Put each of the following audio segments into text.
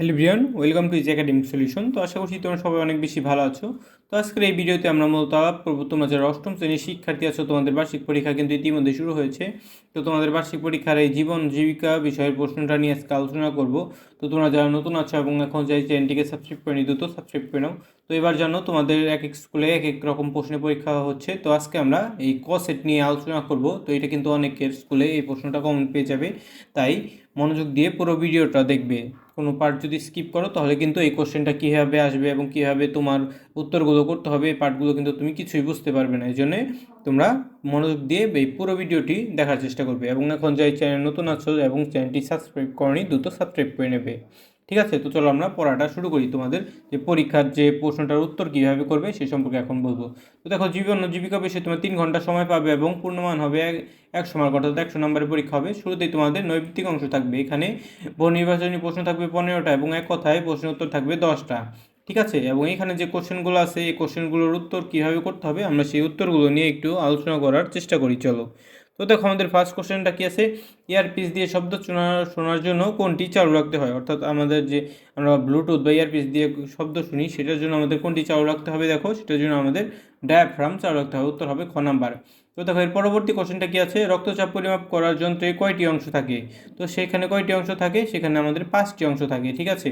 Hello Brian welcome to is academic solution. তো আশা করছি তোমরা সবাই অনেক বেশি ভালো আছো। তো আজকের এই ভিডিওতে আমরা মূলত আলাপ করব, তোমরা যারা অষ্টম শ্রেণির শিক্ষার্থী আছো, তোমাদের বার্ষিক পরীক্ষা কিন্তু ইতিমধ্যে শুরু হয়েছে। তো তোমাদের বার্ষিক পরীক্ষার এই জীবন জীবিকা বিষয়ের প্রশ্নটা নিয়ে আজকে আলোচনা করব। তো তোমরা যারা নতুন আছো এবং এখন যাই চ্যানেলটিকে সাবস্ক্রাইব করে নিত তো সাবস্ক্রাইব করে নাও। তো এবার জানো, তোমাদের এক এক স্কুলে এক এক রকম প্রশ্নের পরীক্ষা হচ্ছে। তো আজকে আমরা এই ক সেট নিয়ে আলোচনা করব। তো এটা কিন্তু অনেকের স্কুলে এই প্রশ্নটা কমন পেয়ে যাবে। তাই মনোযোগ দিয়ে পুরো ভিডিওটা দেখবে। কোনো পার্ট যদি স্কিপ করো, তাহলে কিন্তু এই কোশ্চেনটা কীভাবে আসবে এবং কীভাবে তোমার উত্তরগুলো করতে হবে, এই পার্টগুলো কিন্তু তুমি কিছুই বুঝতে পারবে না এই জন্যে তোমরা মনোযোগ দিয়ে এই পুরো ভিডিওটি দেখার চেষ্টা করবে এবং এখন যাই চ্যানেল নতুন আছো এবং চ্যানেলটি সাবস্ক্রাইব করনি, দ্রুত সাবস্ক্রাইব করে নেবে। ঠিক আছে, তো চলো আমরা পড়াটা শুরু করি তোমাদের, যে পরীক্ষার যে প্রশ্নটার উত্তর কীভাবে করবে সে সম্পর্কে এখন বলব। তো দেখো, জীবন জীবিকা বিষয়ে তোমার তিন ঘণ্টা সময় পাবে এবং পূর্ণমান হবে এক মার্ক অর্থাৎ একশো নম্বরের পরীক্ষা হবে। শুরুতেই তোমাদের নৈবিত্তিক অংশ থাকবে, এখানে বহু নির্বাচনী প্রশ্ন থাকবে পনেরোটা এবং এক কথায় প্রশ্নের উত্তর থাকবে দশটা। ঠিক আছে? এবং এখানে যে কোশ্চেনগুলো আছে, এই কোশ্চেনগুলোর উত্তর কীভাবে করতে হবে, আমরা সেই উত্তরগুলো নিয়ে একটু আলোচনা করার চেষ্টা করি, চলো। তো দেখো, আমাদের ফার্স্ট কোশ্চেনটা কী আছে? ইয়ারপিস দিয়ে শব্দ শোনা, শোনার জন্য কোনটি চালু রাখতে হয়? অর্থাৎ আমাদের যে আমরা ব্লুটুথ বা ইয়ারপিস দিয়ে শব্দ শুনি, সেটার জন্য আমাদের কোনটি চালু রাখতে হবে দেখো? সেটার জন্য আমাদের ডায়াফ্রাম চালু রাখতে হবে, উত্তর হবে খ নাম্বার। তো দেখো, এর পরবর্তী কোশ্চেনটা কী আছে? রক্তচাপ পরিমাপ করার যন্ত্রে কয়টি অংশ থাকে? তো সেখানে কয়টি অংশ থাকে? সেখানে আমাদের পাঁচটি অংশ থাকে, ঠিক আছে?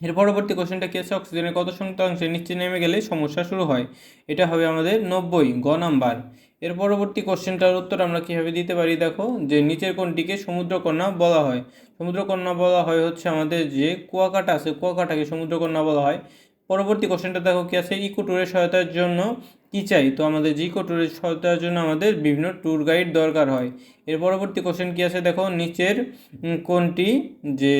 এর পরবর্তী কোশ্চেনটা কী আছে? অক্সিজেনের কত শতাংশে নিচে নেমে গেলে সমস্যা শুরু হয়? এটা হবে আমাদের নব্বই, গ নাম্বার। এর পরবর্তী কোশ্চেনটার উত্তর আমরা কীভাবে দিতে পারি দেখো? যে নিচের কোনটিকে সমুদ্রকন্যা বলা হয়? সমুদ্রকন্যা বলা হয় হচ্ছে আমাদের যে কুয়াকাটা আছে, কুয়াকাটাকে সমুদ্রকন্যা বলা হয়। পরবর্তী কোশ্চেনটা দেখো কী আছে? ইকো ট্যুরের সহায়তার জন্য কী চাই? তো আমাদের যে ইকো ট্যুরের সহায়তার জন্য আমাদের বিভিন্ন ট্যুর গাইড দরকার হয়। এর পরবর্তী কোশ্চেন কী আছে দেখো? নিচের কোনটি? যে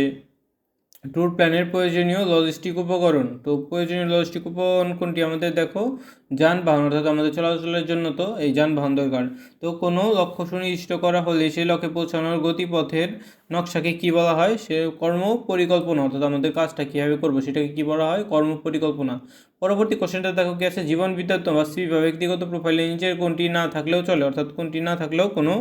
ট্যুর প্ল্যানের প্রয়োজনীয় লজিস্টিক উপকরণ। তো প্রয়োজনীয় লজিস্টিক উপকরণ কোনটি? আমাদের দেখো যানবাহন, অর্থাৎ আমাদের চলাচলের জন্য তো এই যানবাহন দরকার। তো কোনো লক্ষ্য সুনির্দিষ্ট করা হলে সেই লক্ষ্যে পৌঁছানোর গতিপথের নকশাকে কী বলা হয়? সে কর্ম পরিকল্পনা, অর্থাৎ আমাদের কাজটা কীভাবে করব সেটাকে কী বলা হয়? কর্ম পরিকল্পনা। পরবর্তী কোশ্চেনটা দেখো কি আছে? জীবন বিদ্যাত্ম বা স্ত্রী বা ব্যক্তিগত প্রোফাইলে নিচের কোনটি না থাকলেও চলে, অর্থাৎ কোনটি না থাকলেও কোনো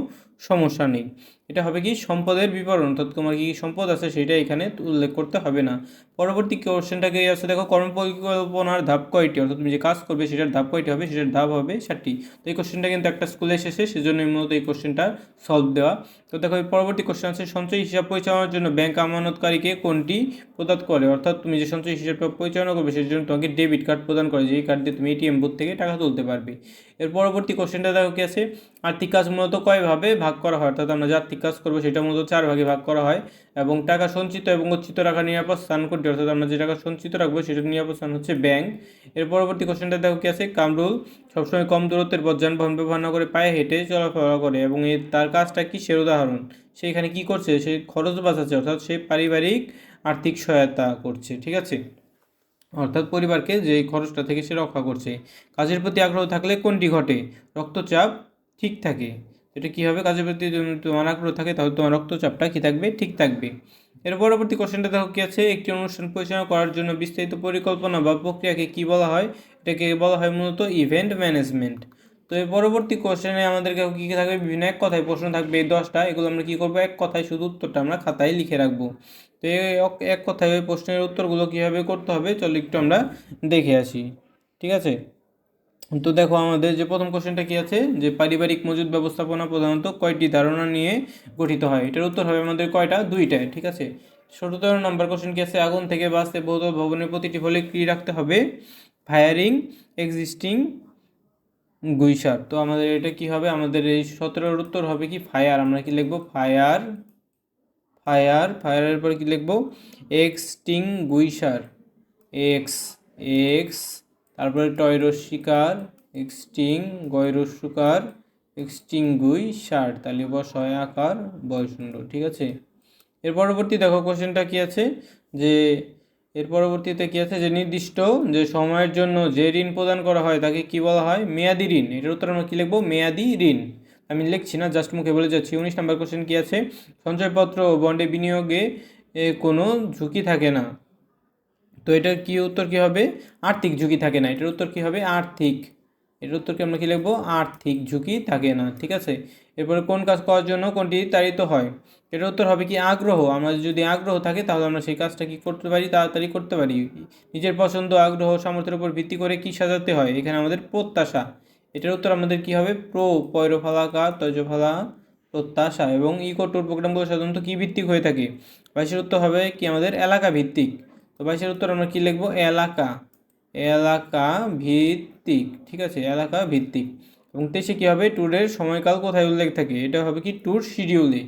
সমস্যা নেই। এটা হবে কি সম্পদের বিবরণ, অর্থাৎ তোমার কী সম্পদ আছে সেটা এখানে উল্লেখ করতে হবে না। পরবর্তী কোশ্চেনটাকে আছে দেখো কর্ম পরিকল্পনার ধাপ কয়টি? অর্থাৎ তুমি যে কাজ করবে, সেটার ধাপ কয়টি হবে? সেটার ধাপ হবে ষাটটি। তো এই কোশ্চেনটা কিন্তু একটা স্কুলে এসেছে, সেজন্য মূলত এই কোশ্চেনটা সলভ দেওয়া। তো দেখো পরবর্তী কোশ্চেন আছে, সঞ্চয় হিসাব পরিচালনার জন্য ব্যাংক আমানতকারীকে কোনটি প্রদান করে? অর্থাৎ তুমি যে সঞ্চয় হিসাবটা পরিচালনা করবে সেটার জন্য তোমাকে ডেবিট কার্ড প্রদান করে, যেই কার্ড দিয়ে তুমি এটিএম বুথ থেকে টাকা তুলতে পারবে। এর পরবর্তী কোশ্চেনটা দেখো কি আছে? আর্থিক কাজ মূলত কয়ভাবে ভাগ করা হয়? অর্থাৎ আমরা যে আর্থিক কাজ করব সেটা মূলত চার ভাগে ভাগ করা হয়। এবং টাকা সঞ্চিত এবং গচ্ছিত রাখা নিরাপদ স্থান কোনটি? অর্থাৎ আমরা যে টাকা সঞ্চিত রাখব সেটা নিরাপদ স্থান হচ্ছে ব্যাংক এর পরবর্তী কোশ্চেনটা দেখো কি আছে? কামরুল সবসময় কম দূরত্বের পথ যানবাহন ব্যবহার না করে পায়ে হেঁটে চলাফেরা করে এবং এর তার কাজটা কিসের উদাহরণ। সে এখানে কী করছে? সে খরচ বাঁচাচ্ছে। অর্থাৎ সে পারিবারিক আর্থিক সহায়তা করছে। ঠিক আছে? অর্থাৎ পরিবারকে যে খরচটা থেকে সে রক্ষা করছে। কাজের প্রতি আগ্রহ থাকলে কোনটি ঘটে? রক্তচাপ ঠিক থাকে। এটা কী হবে কাজের প্রতি তোমার আগ্রহ থাকে তাহলে তোমার রক্তচাপটা কী থাকবে? ঠিক থাকবে। এর পরবর্তী কোশ্চেনটা দেখো কী আছে? একটি অনুষ্ঠান পরিচালনা করার জন্য বিস্তারিত পরিকল্পনা বা প্রক্রিয়াকে কী বলা হয়? এটাকে বলা হয় মূলত ইভেন্ট ম্যানেজমেন্ট তো এর পরবর্তী কোশ্চেনে আমাদেরকে কী থাকবে? বিভিন্ন এক কথায় প্রশ্ন থাকবে। এই দশটা, এগুলো আমরা কী করব? এক কথায় শুধু উত্তরটা আমরা খাতায় লিখে রাখব। তো এক কথায় ওই প্রশ্নের উত্তরগুলো কীভাবে করতে হবে চলো একটু আমরা দেখে আসি। ঠিক আছে? তো দেখো আমাদের যে প্রথম কোশ্চেনটা কী আছে? যে পারিবারিক মজুদ ব্যবস্থাপনা প্রধানত কয়টি ধারণা নিয়ে গঠিত হয়? এটার উত্তর হবে আমাদের কয়টা? দুইটায় ঠিক আছে? সতেরো নম্বর কোশ্চেন কি আছে? আগুন থেকে বাঁচতে বহুতল ভবনের প্রতিটি ফলে কী রাখতে হবে? ফায়ারিং এক্সিস্টিং গুইসার তো আমাদের এটা কি হবে? আমাদের এই সতেরোর উত্তর হবে কি? ফায়ার। আমরা কি লিখব? ফায়ার ফায়ার, ফায়ারের পর কি লিখব? এক্সটিং গুইসার এক্স এক্স, তারপরে টয়রস্বীকার, এক্সটিং গয়রস্যকার এক্সটিং গুই সার তাহলে বসয় আকার বয়সুণ্ড ঠিক আছে? এর পরবর্তী দেখো, কোশ্চেনটা কি আছে? যে এর পরবর্তীতে কী আছে? যে নির্দিষ্ট যে সময়ের জন্য যে ঋণ প্রদান করা হয়, তাকে কি বলা হয়? মেয়াদি ঋণ। এটার উত্তর আমরা কী লিখব? মেয়াদি ঋণ। আমি লিখছি না, জাস্ট মুখে বলে যাচ্ছি। উনিশ নম্বর কোশ্চেন কী আছে? সঞ্চয়পত্র বন্ডে বিনিয়োগে কোনো ঝুঁকি থাকে না। তো এটার কী উত্তর কী হবে? আর্থিক ঝুঁকি থাকে না। এটার উত্তর কী হবে? আর্থিক। এটার উত্তরকে আমরা কী লিখব? আর্থিক ঝুঁকি থাকে না। ঠিক আছে? এরপরে কোন কাজ করার জন্য কোনটি তাড়িত হয়? এটার উত্তর হবে কি আগ্রহ। আমাদের যদি আগ্রহ থাকে, তাহলে আমরা সেই কাজটা কি করতে পারি, তাড়াতাড়ি করতে পারি। নিজের পছন্দ, আগ্রহ, সামর্থ্যের উপর ভিত্তি করে কি সাজাতে হয়? এখানে আমাদের প্রত্যাশা। এটার উত্তর আমাদের কি হবে? প্রো পয়রফালাকা তজফালা প্রত্যাশা এবং ইকোটোর প্রোগ্রামগুলো সাধারণত কী ভিত্তিক হয়ে থাকে? বাইশের উত্তর হবে কি আমাদের এলাকা ভিত্তিক। তো বাইশের উত্তর আমরা কী লিখব? এলাকা। এলাকা ভিত্তিক। ঠিক আছে, এলাকা ভিত্তিক। এবং তেইশে কী হবে? ট্যুরের সময়কাল কোথায় উল্লেখ থাকে? এটা হবে কি ট্যুর শিডিউলে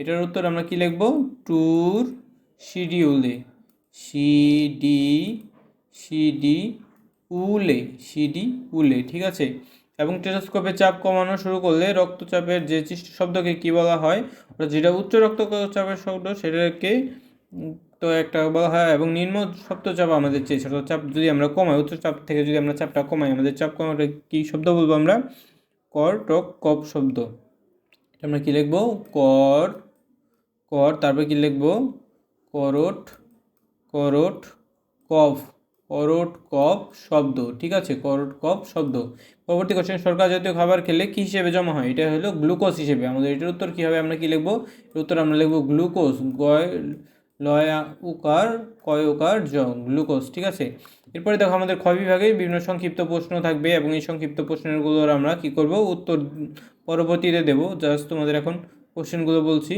এটার উত্তর আমরা কি লিখব? ট্যুর শিডিউলে সিডি সিডি উলে সিডি উলে ঠিক আছে? এবং টেলোস্কোপে চাপ কমানো শুরু করলে রক্তচাপের যে শব্দকে কি বলা হয়? অর্থাৎ যেটা উচ্চ রক্তচাপের শব্দ, সেটাকে তো একটা বলা হয় এবং নিম্ন শব্দচাপ আমাদের যে ছোট চাপ যদি আমরা কমাই, উচ্চ চাপ থেকে যদি আমরা চাপটা কমাই, আমাদের চাপ কমাটা কী শব্দ বলব আমরা? কর টক কপ শব্দ। আমরা কি লিখব? কর কর, তারপর কি লিখব? করট করট, কফ করট কফ শব্দ, ঠিক আছে? করট কফ শব্দ। পরবর্তী কোশ্চেন সরকার জাতীয় খাবার খেলে কী হিসেবে জমা হয়? এটা হলো গ্লুকোজ হিসেবে। আমাদের এটার উত্তর কী হবে? আমরা কি লিখব? এর উত্তর আমরা লিখব গ্লুকোজ, গয় লয় উকার, কয় উকার জ গ্লুকোজ, ঠিক আছে? এরপরে দেখো আমাদের ক্ষয় বিভাগে বিভিন্ন সংক্ষিপ্ত প্রশ্ন থাকবে এবং এই সংক্ষিপ্ত প্রশ্নগুলোর আমরা কি করব? উত্তর পরবর্তীতে দেবো। জাস্ট তোমাদের এখন কোশ্চেনগুলো বলছি।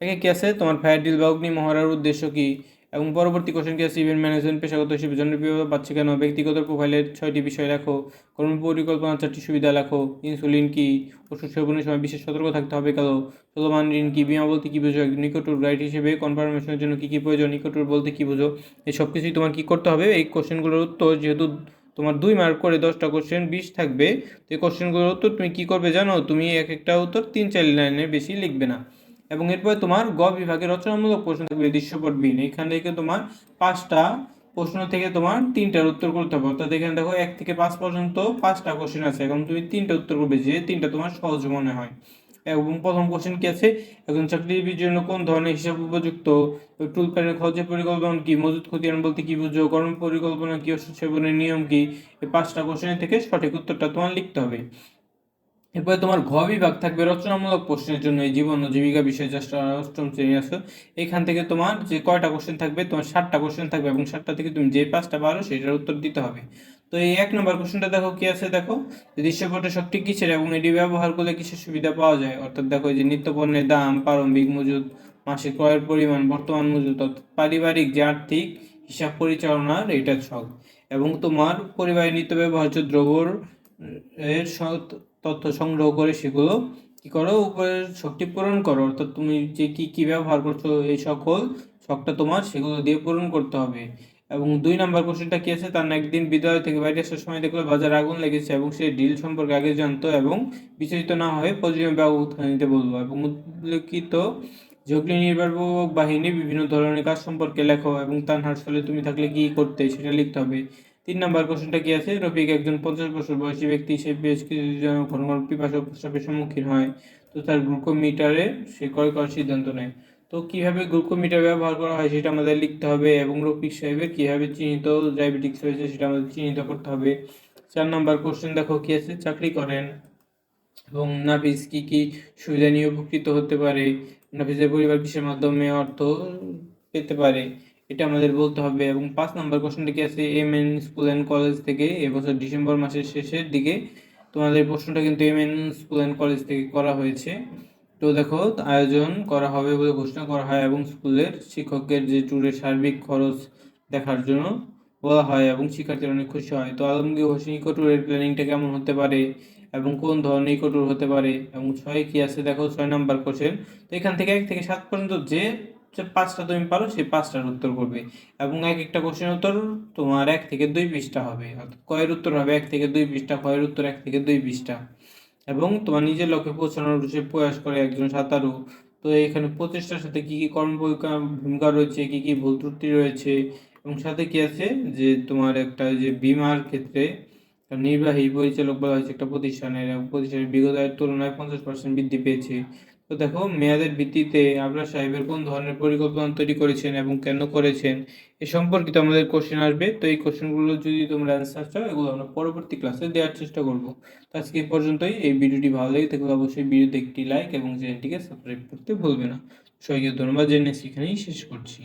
একে কি আছে? তোমার ফায়ার ডিল বা অগ্নি উদ্দেশ্য কি? এবং পরবর্তী কোশ্চেন কি আছে? ইভেন্ট ম্যানেজমেন্ট পেশাগত হিসেবে জনপ্রিয় পাচ্ছে কেন? ব্যক্তিগত প্রোফাইলের ছয়টি বিষয় লেখো। কর্ম পরিকল্পনা চারটি সুবিধা লেখো। ইনসুলিন কি? ওষুধ সেবনের সময় বিশেষ সতর্ক থাকতে হবে কেন? চলমান ঋণ কি? বিমা বলতে কী বোঝো? নিকটুর গাইড হিসেবে কনফার্মেশনের জন্য কী কী প্রয়োজন? নিকটুর বলতে কী বোঝো? এই সব কিছুই তোমার কী করতে হবে? এই কোশ্চেনগুলোর উত্তর যেহেতু তোমার দুই মার্ক করে দশটা কোশ্চেন বিশ থাকবে। তো এই কোশ্চেনগুলোর উত্তর তুমি কী করবে জানো? তুমি এক একটা উত্তর তিন চার লাইনের বেশি লিখবে না। এবং এরপরে তোমার গ বিভাগে রচনামূলক প্রশ্ন থাকবে দৃশ্যপট বিন। এখান থেকে তোমার পাঁচটা প্রশ্ন থেকে তোমার তিনটার উত্তর করতে হবে। অর্থাৎ এখানে দেখো এক থেকে পাঁচ পর্যন্ত পাঁচটা কোশ্চেন আছে। এখন তুমি তিনটা উত্তর করবে যে তিনটা তোমার সহজ মনে হয়। এবং প্রথম কোশ্চেন কি আছে? একজন চাকরিজীবীর জন্য কোন ধরনের হিসাব উপযুক্ত? টুল প্যানের খরচের পরিকল্পনা কি? মজুদ ক্ষতিয়ান বলতে কি বুঝো? কর্ম পরিকল্পনা কি? ওষুধ সেবনের নিয়ম কি? এই পাঁচটা কোশ্চেন থেকে সঠিক উত্তরটা তোমার লিখতে হবে। এরপরে তোমার ঘ বিভাগ থাকবে রচনামূলক প্রশ্নের জন্য এই জীবন ও জীবিকা বিষয়ে জাস্ট অষ্টম শ্রেণি আসো এখান থেকে তোমার যে কয়টা কোশ্চেন থাকবে, তোমার ষাটটা কোশ্চেন থাকবে এবং ষাটটা থেকে তুমি যে পাঁচটা পারো সেটার উত্তর দিতে হবে। তো এই এক নম্বর কোশ্চেনটা দেখো কি আছে? দেখো, দৃশ্যপটে শক্তি কিসের এবং এটি ব্যবহার করলে কিসের সুবিধা পাওয়া যায়? অর্থাৎ দেখো এই যে নিত্য পণ্যের দাম, প্রারম্ভিক মজুদ, মাসিক ক্রয়ের পরিমাণ, বর্তমান মজুদ, অর্থাৎ পারিবারিক যে আর্থিক হিসাব পরিচালনার এটা ছক। এবং তোমার পরিবারের নিত্য ব্যবহার্য দ্রব্যর, এর তথ্য সংগ্রহ করে সেগুলো কি করো? উপরের শক্তি পূরণ করো। অর্থাৎ তুমি যে কি কি ব্যবহার করছ, এই সকল শখটা তোমার সেগুলো দিয়ে পূরণ করতে হবে। এবং দুই নাম্বার কোশ্চেনটা কি আছে? তার একদিন বিদ্যালয় থেকে বাইরে আসার সময় দেখল বাজারে আগুন লেগেছে এবং সে ডিল সম্পর্কে আগে জানতো এবং বিচলিত না হয়ে প্রয়োজনীয় ব্যবস্থা নিতে বলব এবং উল্লেখিত ঝুঁকি নির্বাপক বাহিনী বিভিন্ন ধরনের কাজ সম্পর্কে লেখো এবং তানহার স্থলে তুমি থাকলে কি করতে সেটা লিখতে হবে। তিন নাম্বার কোশ্চেনটা কি আছে? রফিক একজন পঞ্চাশ বছর বয়সী ব্যক্তি, সে বেশ কিছুজন ঘন পিপাসা প্রস্রাবের সম্মুখীন হয়। তো তার গ্লুকোমিটারে সে ক্রয় করার সিদ্ধান্ত নেয়। তো কীভাবে গ্লুকোমিটার ব্যবহার করা হয় সেটা আমাদের লিখতে হবে এবং রফিক সাহেবের কীভাবে চিহ্নিত ডায়াবেটিক্স হয়েছে সেটা আমাদের চিহ্নিত করতে হবে। চার নাম্বার কোশ্চেন দেখো কি আছে? চাকরি করেন এবং নাফিস কি কি সুবিধা নিয়ে উপকৃত হতে পারে? নাফিসের পরিবার কিসের মাধ্যমে অর্থ পেতে পারে? এটা আমাদের বলতে হবে। এবং পাঁচ নম্বর কোশ্চেনটা কি আছে? M N school and college থেকে এবছর ডিসেম্বর মাসের শেষের দিকে তোমাদের প্রশ্নটা কিন্তু M N school and college থেকে করা হয়েছে। তো দেখো, আয়োজন করা হবে বলে ঘোষণা করা হয় এবং স্কুলের শিক্ষকের যে ট্যুরের সার্বিক খরচ দেখার জন্য বলা হয় এবং শিক্ষার্থীরা অনেক খুশি হয়। তো আলমগীর হোসেন ইকো ট্যুরের প্ল্যানিংটা কেমন হতে পারে এবং কোন ধরনের ইকো ট্যুর হতে পারে এবং ছয় কি আছে? দেখো, ছয় নাম্বার কোশ্চেন তো এখান থেকে এক থেকে সাত পর্যন্ত যে যে পাঁচটা তুমি পারো, সেই পাঁচটার উত্তর করবে। এবং এক একটা কোশ্চেন উত্তর তোমার এক থেকে দুই পৃষ্ঠা হবে। অর্থাৎ কয়ের উত্তর হবে এক থেকে দুই পৃষ্ঠা, কয়ের উত্তর এক থেকে দুই পৃষ্ঠা। এবং তোমার নিজের লক্ষ্যে পৌঁছানোর উদ্দেশ্যে প্রয়াস করে একজন সাঁতারু। তো এখানে প্রচেষ্টার সাথে কি কি কর্ম ভূমিকা রয়েছে, কি কি ভুল ত্রুটি রয়েছে, এবং সাথে কি আছে? যে তোমার একটা যে বিমার ক্ষেত্রে নির্বাহী পরিচালক বলা হয়েছে একটা প্রতিষ্ঠানের প্রতিষ্ঠানের বিগত তুলনায় পঞ্চাশ পার্সেন্ট বৃদ্ধি পেয়েছে। তো দেখো, মেয়াদের ভিত্তিতে আবরার সাহেবের কোন ধরনের পরিকল্পনা তৈরি করেছেন এবং কেন করেছেন এ সম্পর্কিত আমাদের কোশ্চেন আসবে। তো এই কোশ্চেনগুলো যদি তোমরা অ্যান্সার চাও, এগুলো আমরা পরবর্তী ক্লাসে দেওয়ার চেষ্টা করব। তো আজকে পর্যন্তই। এই ভিডিওটি ভালো লাগে থাকলে অবশ্যই ভিডিওতে একটি লাইক এবং চ্যানেলটিকে সাবস্ক্রাইব করতে ভুলবে না। সবাইকে ধন্যবাদ। জেনে সেখানেই শেষ করছি।